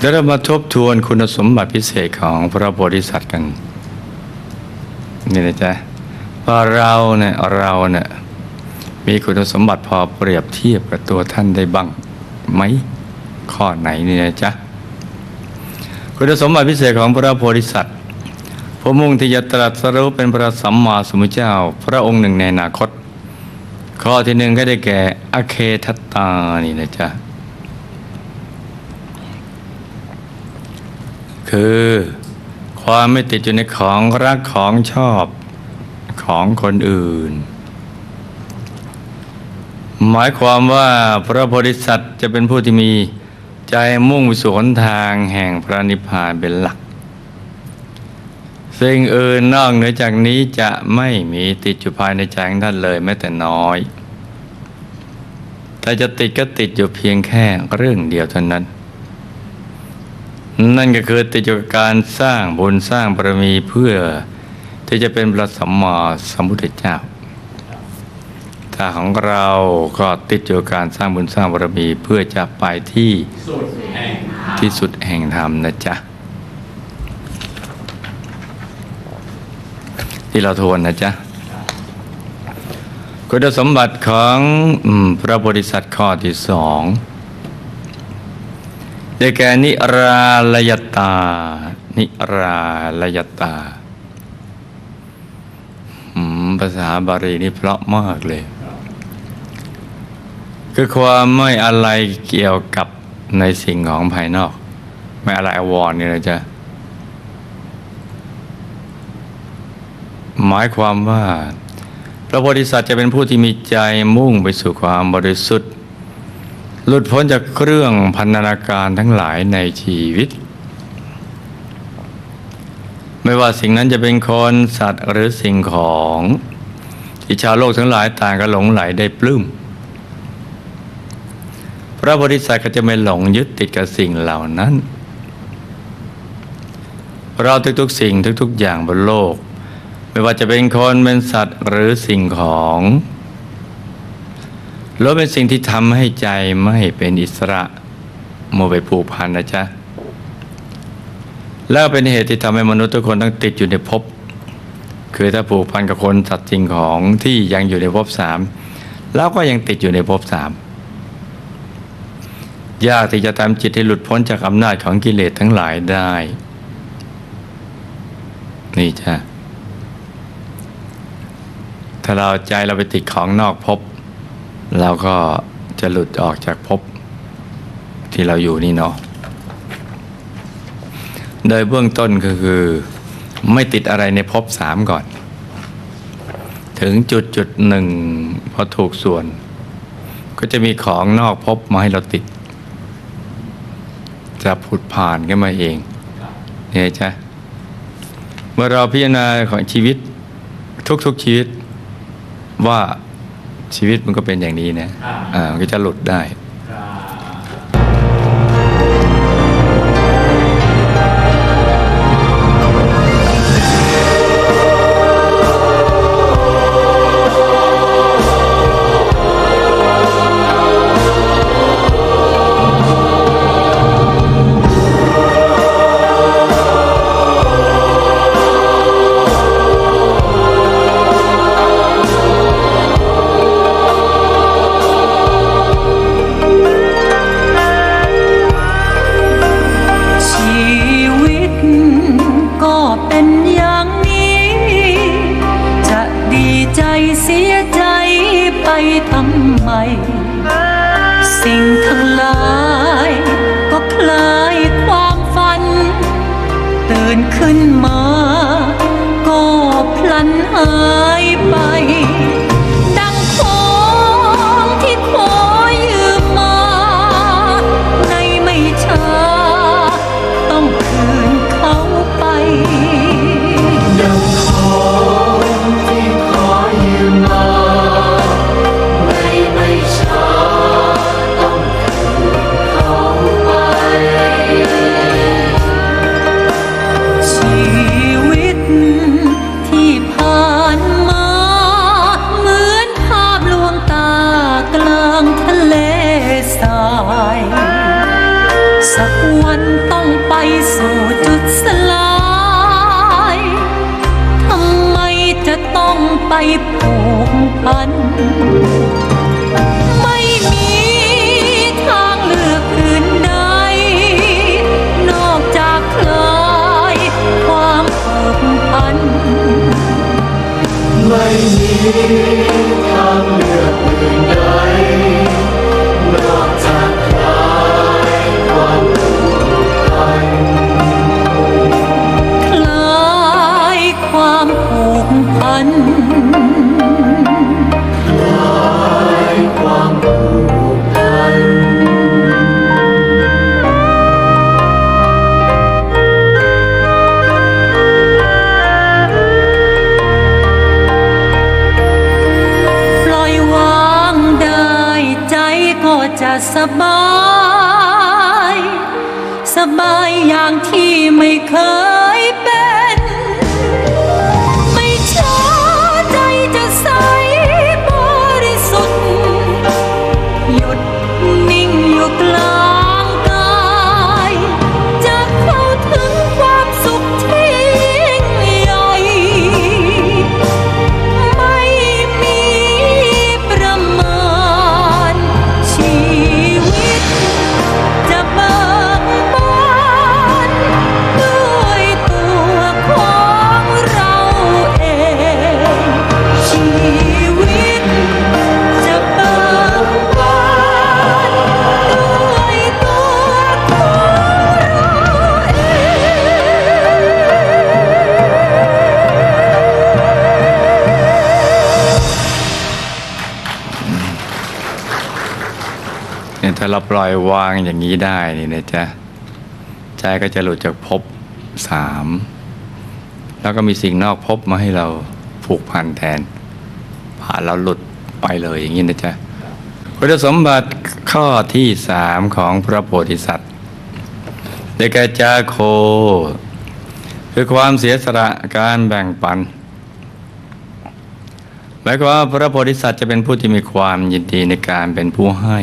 เดี๋ยวเรามาทบทวนคุณสมบัติพิเศษของพระโพธิสัตว์กัน นี่นะจ๊ะว่าเราเนี่ยเราเนี่ยมีคุณสมบัติพอเปรียบเทียบกับตัวท่านได้บ้างไหมข้อไหนนี่นะจ๊ะคุณสมบัติพิเศษของพระโพธิสัตว์ผู้มุ่งที่จะตรัสรู้เป็นพระสัมมาสัมพุทธเจ้า พระองค์หนึ่งในอนาคต ข้อที่หนึ่งก็ได้แก่อเคทัตตานี่นะจ๊ะ คือ ความไม่ติดอยู่ในของรักของชอบของคนอื่น หมายความว่าพระโพธิสัตว์จะเป็นผู้ที่มีใจมุ่งสู่หนทางแห่งพระนิพพานเป็นหลักสิ่งอื่นนอกเหนือจากนี้จะไม่มีติดอยู่ภายในใจของท่านเลยแม้แต่น้อย แต่จะติดก็ติดอยู่เพียงแค่เรื่องเดียวเท่านั้น นั่นก็คือติดอยู่กับการสร้างบุญสร้างบารมีเพื่อที่จะเป็นพระสัมมาสัมพุทธเจ้าถ้าของเราก็ติดอยู่กับการสร้างบุญสร้างบารมีเพื่อจะไปที่ที่สุดแห่งธรรมนะจ๊ะที่เราทวนนะจ๊ะคุณสมบัติของพระโพธิสัตว์ข้อที่สอง ได้แก่นิราลยตา นิราลยตาภาษาบาลีนี่เพราะมากเลย คือความไม่อะไรเกี่ยวกับในสิ่งของภายนอก ไม่อะไรอววรณ์นี่นะจ๊ะหมายความว่า พระโพธิสัตว์จะเป็นผู้ที่มีใจมุ่งไปสู่ความบริสุทธิ์ หลุดพ้นจากเครื่องพันธนาการทั้งหลายในชีวิต ไม่ว่าสิ่งนั้นจะเป็นคนสัตว์หรือสิ่งของที่ชาวโลกทั้งหลายต่างก็หลงไหลได้ปลื้มพระโพธิสัตว์ก็จะไม่หลงยึดติดกับสิ่งเหล่านั้น เราทุกๆสิ่งทุกๆอย่างบนโลก ไม่ว่าจะเป็นคนเป็นสัตว์หรือสิ่งของ ล้วนเป็นสิ่งที่ทำให้ใจไม่เป็นอิสระโมไปผูกพันนะจ๊ะ แล้วเป็นเหตุที่ทำให้มนุษย์ทุกคนต้องติดอยู่ในภพคือถ้าผูกพันกับคนสัตว์สิ่งของที่ยังอยู่ในภพสามแล้วก็ยังติดอยู่ในภพสามยากที่จะทำจิตให้หลุดพ้นจากอำนาจของกิเลสทั้งหลายได้ นี่จ้ะถ้าเราใจเราไปติดของนอกภพ เราก็จะหลุดออกจากภพที่เราอยู่นี่เนาะโดยเบื้องต้นก็คือ ไม่ติดอะไรในภพสามก่อน ถึงจุดจุดหนึ่งพอถูกส่วน ก็จะมีของนอกภพมาให้เราติด จะผุดผ่านกันมาเองเนี่ยจ้ะเมื่อเราพิจารณาของชีวิตทุกๆชีวิตว่า ชีวิตมันก็เป็นอย่างนี้นะอ่ามันก็จะหลุดได้ ทำไม สิ่งทั้งหลายก็คล้ายความฝัน ตื่นขึ้นมา ก็พลันหาย สบาย สบายอย่างที่ไม่เคย เราปล่อยวางอย่างนี้ได้นี่นะจ๊ะใจก็จะหลุดจากภพสามแล้วก็มีสิ่งนอกภพมาให้เราผูกพันแทนผ่านเราหลุดไปเลยอย่างนี้นะจ๊ะคุณสมบัติข้อที่สามของพระโพธิสัตว์ได้แก่จาโค คือความเสียสละการแบ่งปันหมายความว่าพระโพธิสัตว์จะเป็นผู้ที่มีความยินดีในการเป็นผู้ให้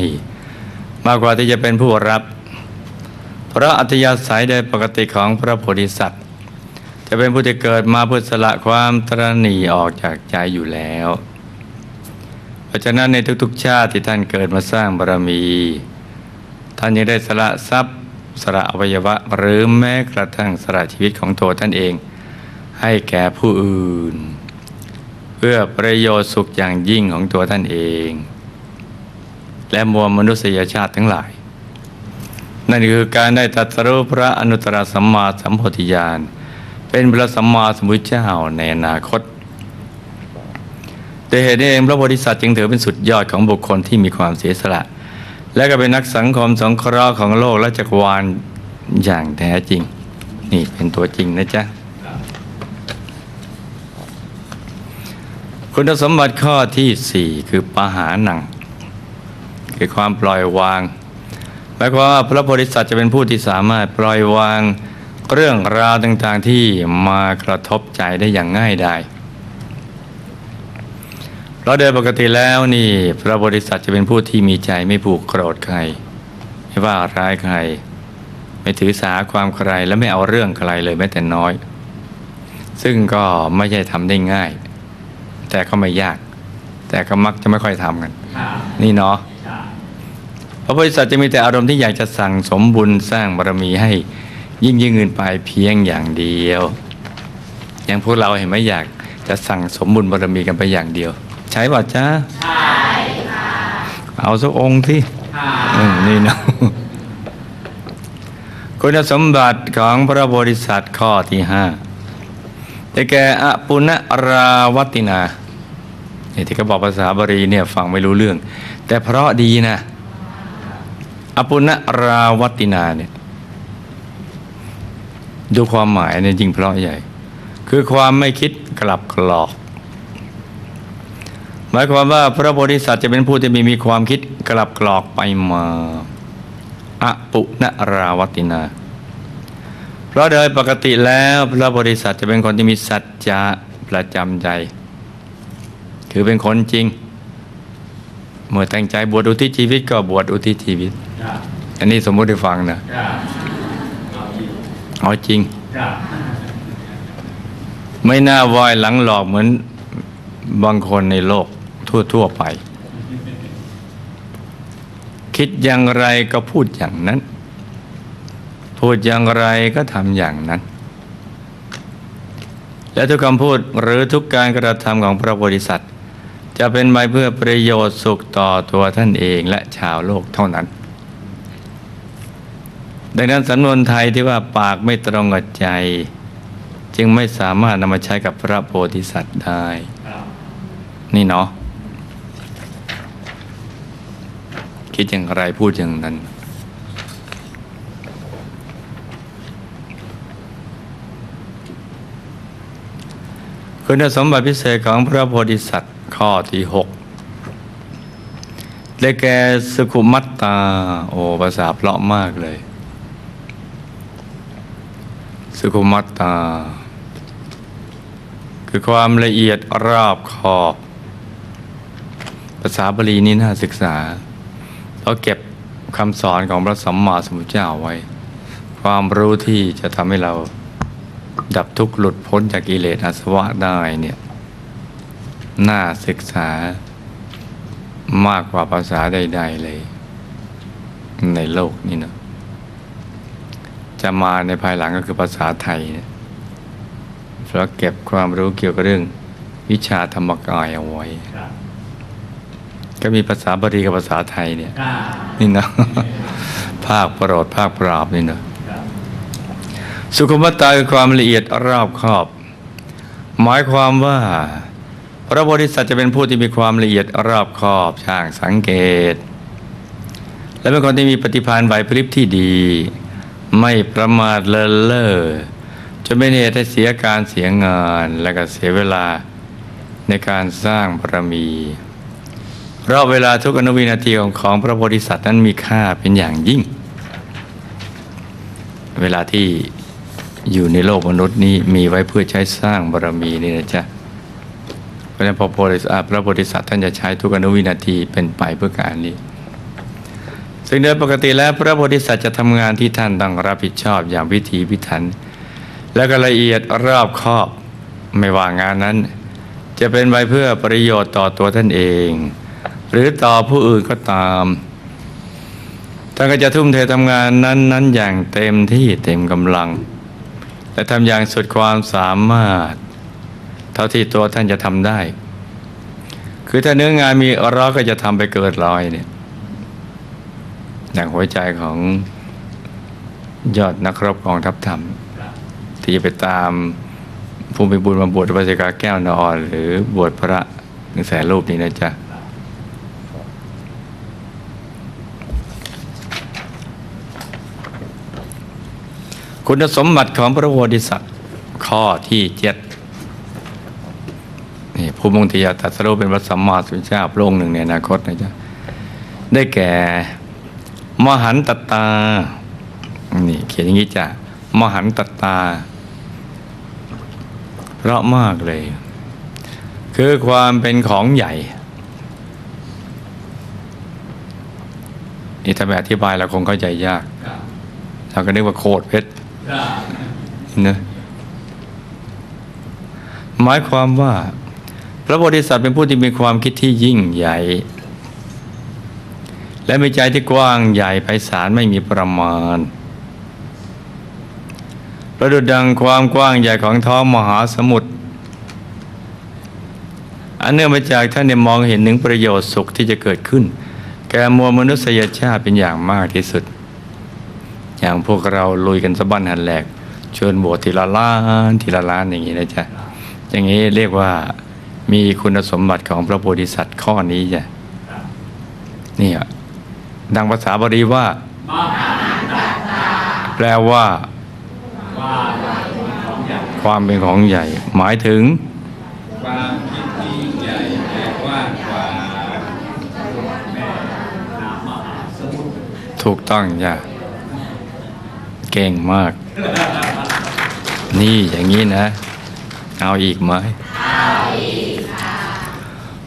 มากกว่าที่จะเป็นผู้รับ เพราะอัธยาศัยโดยปกติของพระโพธิสัตว์ จะเป็นผู้ที่เกิดมาเพื่อสละความตรณีออกจากใจอยู่แล้ว เพราะฉะนั้นในทุกๆ ชาติที่ท่านเกิดมาสร้างบารมี ท่านยังได้สละทรัพย์ สละอวัยวะหรือแม้กระทั่งสละชีวิตของตัวท่านเอง ให้แก่ผู้อื่น เพื่อประโยชน์สุขอย่างยิ่งของตัวท่านเอง และมวลมนุษยชาติทั้งหลาย นั่นคือการได้ตรัสรู้พระอนุตตรสัมมาสัมโพธิญาณ เป็นพระสัมมาสัมพุทธเจ้าในอนาคตแต่เหตุนี้เองพระโพธิสัตว์จึงถือเป็นสุดยอดของบุคคลที่มีความเสียสละ และก็เป็นนักสังคมสงเคราะห์ของโลกและจักรวาลอย่างแท้จริง นี่เป็นตัวจริงนะจ๊ะคุณสมบัติข้อที่สี่คือปหาหนัง คือความปล่อยวางหมายความว่าพระโพธิสัตว์จะเป็นผู้ที่สามารถปล่อยวางเรื่องราวต่างๆที่มากระทบใจได้อย่างง่ายดายเพราะโดยปกติแล้วนี่พระโพธิสัตว์จะเป็นผู้ที่มีใจไม่ผูกโกรธใคร ไม่ว่าร้ายใคร ไม่ถือสาความใครและไม่เอาเรื่องใครเลยแม้แต่น้อย ซึ่งก็ไม่ใช่ทำได้ง่าย แต่ก็ไม่ยาก แต่ก็มักจะไม่ค่อยทำกัน นี่เนาะ พระโพธิสัตว์จะมีแต่อารมณ์ที่อยากจะสั่งสมบุญสร้างบารมีให้ยิ่งยิ่งเงินไปเพียงอย่างเดียว อย่างพวกเราเห็นไหมอยากจะสั่งสมบุญบารมีกันไปอย่างเดียว ใช่ป่ะจ๊ะใช่ค่ะเอาสักองค์ที่อืมนี่เนาะคุณสมบัติของพระโพธิสัตว์ข้อที่ห้าได้แก่อปุณราวัตินาเนี่ยที่เขาบอกภาษาบาลีเนี่ยฟังไม่รู้เรื่อง แต่เพราะดีนะ อปุณราวัตินาเนี่ยดูความหมายเนี่ยจริงเพราะใหญ่ คือความไม่คิดกลับกรอก หมายความว่าพระโพธิสัตว์จะเป็นผู้ที่มีมีความคิดกลับกรอกไปมาอปุณราวัตินา เพราะโดยปกติแล้วพระโพธิสัตว์จะเป็นคนที่มีสัจจะประจำใจ คือเป็นคนจริง เมื่อตั้งใจบวชอุทิศชีวิตก็บวชอุทิศชีวิต อันนี้สมมุติให้ฟังนะเอาจริง ไม่น่าวายหลังหลอกเหมือนบางคนในโลกทั่ว ๆ ไป คิดอย่างไรก็พูดอย่างนั้น พูดอย่างไรก็ทำอย่างนั้น และทุกคำพูดหรือทุกการกระทำของพระโพธิสัตว์ จะเป็นไปเพื่อประโยชน์สุขต่อตัวท่านเองและชาวโลกเท่านั้น ดังนั้นสำนวนไทยที่ว่าปากไม่ตรงกับใจ จึงไม่สามารถนำมาใช้กับพระโพธิสัตว์ได้ นี่เนาะคิดอย่างไรพูดอย่างนั้นคุณสมบัติพิเศษของพระโพธิสัตว์ข้อที่หกได้แก่สุขุมัตตา โอ้ภาษาเพราะมากเลย สุขุมัตตา คือความละเอียดรอบขอบ ภาษาบาลีนี้น่าศึกษาเพราะเก็บคำสอนของพระสัมมาสัมพุทธเจ้าไว้ ความรู้ที่จะทำให้เราดับทุกข์หลุดพ้นจากกิเลสอาสวะได้เนี่ยน่าศึกษามากกว่าภาษาใด ๆ เลย ในโลกนี้นะ จะมาในภายหลังก็คือภาษาไทยเนี่ยเพราะเก็บความรู้เกี่ยวกับเรื่อง วิชาธรรมกายเอาไว้ ก็มีภาษาบาลีกับภาษาไทยเนี่ยนี่นะภาคโปรดภาคปราบนี่เนาะสุขุมตาคือความละเอียดรอบคอบ หมายความว่า พระโพธิสัตว์จะเป็นผู้ที่มีความละเอียดรอบคอบช่างสังเกต และเป็นคนที่มีปฏิภาณไหวพริบที่ดี ไม่ประมาทเลินเล่อจะไม่เหตุให้เสียการเสียงานและก็เสียเวลาในการสร้างบารมีราะเวลาทุกอนุวินาทีของของพระโพธิสัตว์นั้นมีค่าเป็นอย่างยิ่ง เวลาที่อยู่ในโลกมนุษย์นี้มีไว้เพื่อใช้สร้างบารมีนี่นะจ๊ะเพราะฉะนั้นพระโพธิสัตว์พระโพธิสัตว์ท่านจะใช้ทุกอนุวินาทีเป็นไปเพื่อการนี้ ซึ่งโดยปกติแล้วพระโพธิสัตว์จะทำงานที่ท่านต้องรับผิดชอบอย่างวิถีพิถัน และก็ละเอียดรอบคอบไม่ว่างานนั้น จะเป็นไปเพื่อประโยชน์ต่อตัวท่านเอง หรือต่อผู้อื่นก็ตามท่านก็จะทุ่มเททำงานนั้นนั้นอย่างเต็มที่เต็มกำลัง และทำอย่างสุดความสามารถ เท่าที่ตัวท่านจะทำได้ คือถ้าเนื้องานมีร้อก็จะทำไปเกิดร้อยเนี่ย อย่างหัวใจของยอดนักรบกองทัพธรรม ที่จะไปตามผู้มีบุญมาบวชพระเจกาแก้วนอนหรือบวชพระหนึ่งแสนรูปนี้นะจ๊ะคุณสมบัติของพระโพธิสัตว์ข้อที่เจ็ดนี่ผู้มงติยาตัสรู้เป็นพระสัมมาสัมพุทธเจ้าพระองค์หนึ่งในอนาคตนะจ๊ะได้แก่ มหันตตา นี่เขียนอย่างนี้จ้ะ มหันตตา เพราะมากเลย คือความเป็นของใหญ่นี่ถ้าแบบอธิบายเราคงเข้าใจยาก เราก็นึกว่าโคตรเพชรนะหมายความว่า พระโพธิสัตว์เป็นผู้ที่มีความคิดที่ยิ่งใหญ่ และมีใจที่กว้างใหญ่ไพศาลไม่มีประมาณ ประดุจดังความกว้างใหญ่ของท้องมหาสมุทร อันเนื่องมาจากท่านได้มองเห็นถึงประโยชน์สุขที่จะเกิดขึ้น แก่มวลมนุษยชาติเป็นอย่างมากที่สุด อย่างพวกเราลุยกันสะบั้นหันแหลกชวนบวชทีละล้านทีละล้านอย่างนี้นะจ๊ะ อย่างนี้เรียกว่ามีคุณสมบัติของพระโพธิสัตว์ข้อนี้จ้ะนี่อะ ดังภาษาบาลีว่า แปลว่า ความเป็นของใหญ่ หมายถึง ความคิดที่ใหญ่และกว้างกว่าถูกต้องจ้ะเก่งมาก นี่อย่างนี้นะ เอาอีกไหม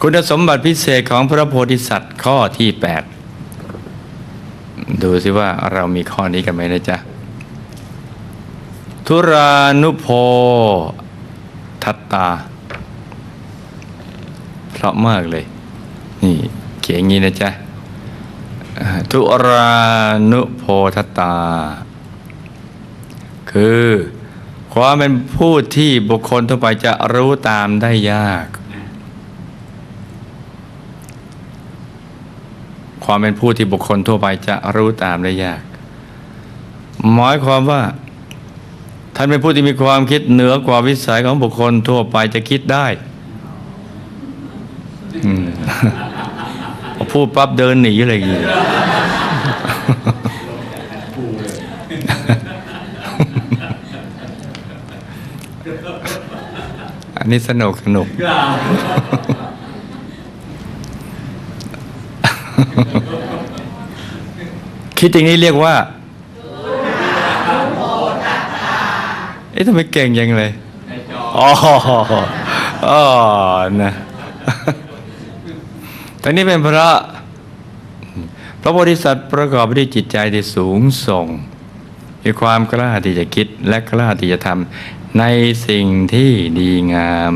คุณสมบัติพิเศษของพระโพธิสัตว์ข้อที่ 8 ดูสิว่าเรามีข้อนี้กันไหมนะจ๊ะ ทุรานุโพทัตตา เพราะมากเลย นี่เขียนงี้นะจ๊ะ ทุรานุโพทัตตา คือความเป็นผู้ที่บุคคลทั่วไปจะรู้ตามได้ยาก ความเป็นผู้ที่บุคคลทั่วไปจะรู้ตามได้ยาก หมายความว่า ท่านเป็นผู้ที่มีความคิดเหนือกว่าวิสัยของบุคคลทั่วไปจะคิดได้พูดปั๊บเดินหนีเลยอย่างเงี้ยอันนี้สนุกสนุก คิดอย่างนี้เรียกว่าเอ๊ะทำไมเก่งยังเลยอ๋ออ๋อนะตอนนี้เป็นพระพระโพธิสัตว์ประกอบไปด้วยจิตใจที่สูงส่ง มีความกล้าที่จะคิดและกล้าที่จะทำในสิ่งที่ดีงาม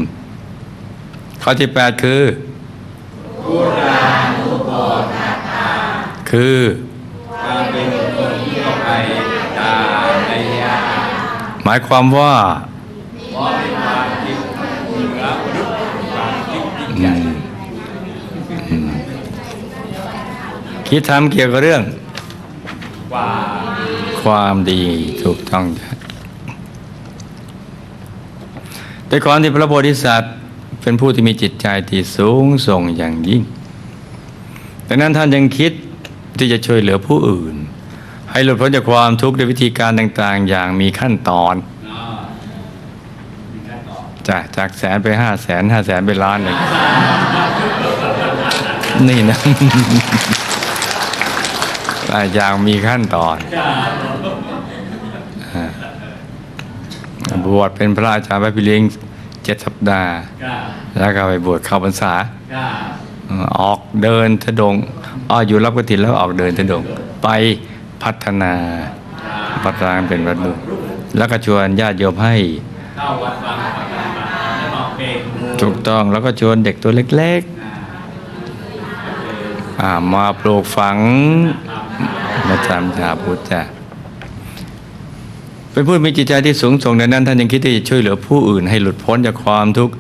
ข้อที่แปดคือ คือความเป็นคนทั่วไปตามได้ยากหมายความว่าคิดทำเกี่ยวกับเรื่อง ความดีถูกต้องแต่ความที่พระโพธิสัตว์ เป็นผู้ที่มีจิตใจที่สูงส่งอย่างยิ่งดังนั้นท่านยังคิด ที่จะช่วยเหลือผู้อื่น ให้หลุดพ้นจากความทุกข์ด้วยวิธีการต่างๆ อย่างมีขั้นตอนเนาะมีขั้นตอนจากจากแสนไปห้าแสนห้าแสนไปล้านหนึ่งนี่นะอ่าอย่างมีขั้นตอนอ่าบวชเป็นพระอาจารย์พระพิเลี้ยงเจ็ดสัปดาห์กล้าแล้วก็ไปบวชเข้าพรรษากล้าเอ่อออกเดินทดง อ้ออยู่รับกฐินแล้วออกเดินทดงไปพัฒนาพัฒนาเป็นวัดบุญแล้วก็ชวนญาติโยมให้ถูกต้องแล้วก็ชวนเด็กตัวเล็กๆมาปลูกฝังมาจำชาพุทธจ้ะเป็นผู้มีจิตใจที่สูงส่งดังนั้นท่านยังคิดที่จะช่วยเหลือผู้อื่นให้หลุดพ้นจากความทุกข์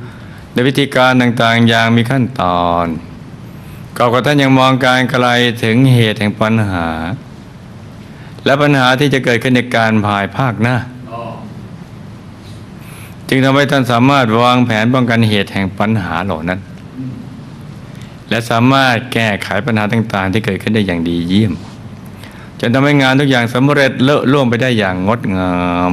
ในวิธีการต่างๆอย่างมีขั้นตอน ก่อนกว่าท่านยังมองการไกลถึงเหตุแห่งปัญหา และปัญหาที่จะเกิดขึ้นในการภายภาคหน้าจึงทำให้ท่านสามารถวางแผนป้องกันเหตุแห่งปัญหาเหล่านั้น และสามารถแก้ไขปัญหาต่างๆ ที่เกิดขึ้นได้อย่างดีเยี่ยมจนทำให้งานทุกอย่างสำเร็จเลอะล่วงไปได้อย่างงดงาม